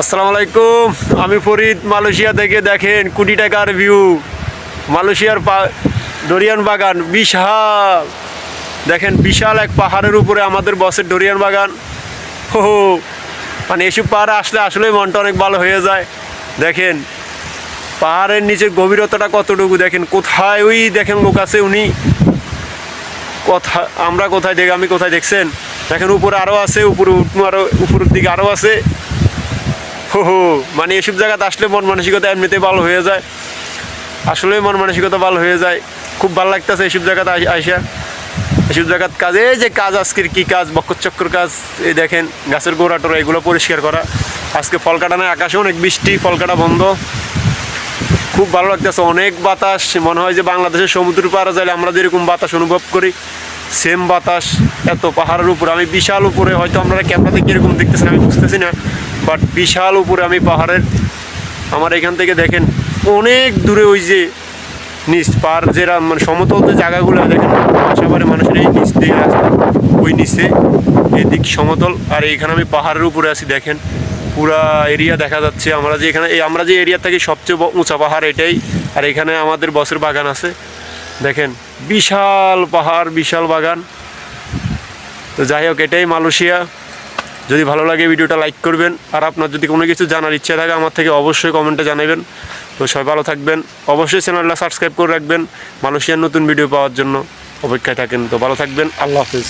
আসসালামু আলাইকুম। আমি ফরিদ মালয়েশিয়া থেকে দেখেন কোটি টাকার ভিউ মালয়েশিয়ার ডরিয়ান বাগান বিশাল। দেখেন বিশাল এক পাহাড়ের উপরে আমাদের বসের ডরিয়ান বাগান। হো হো, মানে এসব পাহাড়ে আসলে আসলে মনটা অনেক ভালো হয়ে যায়। দেখেন পাহাড়ের নিচের গভীরতাটা কতটুকু দেখেন? কোথায় ওই দেখেন লোক আছে উনি? কোথায় আমরা কোথায় দেখ আমি কোথায় দেখছেন? দেখেন উপরে আরও আছে উপরে আরও উপরের দিকে আরও আছে। হো হো মানে এসব জায়গাতে আসলে মন মানসিকতা এমনিতে ভালো হয়ে যায়। আসলে মন মানসিকতা ভালো হয়ে যায়। খুব ভালো লাগতেছে এসব জায়গাতে আইসা। এসব জায়গাত কাজ এই যে কাজ আজকের কি কাজ? বক্করচক্কর কাজ, এই দেখেন, গাছের গোড়া টোড়া, এগুলো পরিষ্কার করা। আজকে ফল কাটা নাই, আকাশে অনেক বৃষ্টি, ফল কাটা বন্ধ। খুব ভালো লাগতেছে, অনেক বাতাস। মনে হয় যে বাংলাদেশের সমুদ্র পাড়া যাইলে আমরা যেরকম বাতাস অনুভব করি সেম বাতাস, এত পাহাড়ের উপরে। আমি বিশাল উপরে, হয়তো আপনারা ক্যামেরাতে কীরকম দেখতেছেন আমি বুঝতেছি না। বাট বিশাল উপরে আমি পাহাড়ের, আমার এখান থেকে দেখেন অনেক দূরে ওই যে নিচ পার যেরা মানে সমতল যে জায়গাগুলো, দেখেন বাসাবাড়ি মানুষের এই নিচ দিয়ে রাস্তা ওই নিচে, এদিক সমতল, আর এইখানে আমি পাহাড়ের উপরে আছি, দেখেন পুরা এরিয়া দেখা যাচ্ছে, আমরা যে এখানে আমরা যে এরিয়া থাকি সবচেয়ে উঁচা পাহাড় এটাই, আর এখানে আমাদের বসের বাগান আছে, দেখেন বিশাল পাহাড়, বিশাল বাগান, তো যাই হোক, এটাই মালয়েশিয়া। যদি ভালো লাগে ভিডিওটা লাইক করবেন। আর আপনার যদি কোনো কিছু জানার ইচ্ছা থাকে, আমার থেকে অবশ্যই কমেন্টে জানাবেন। তো সবাই ভালো থাকবেন। অবশ্যই চ্যানেলটা সাবস্ক্রাইব করে রাখবেন। মালয়েশিয়ার নতুন ভিডিও পাওয়ার জন্য অপেক্ষায় থাকেন। তো ভালো থাকবেন। আল্লাহ হাফিজ।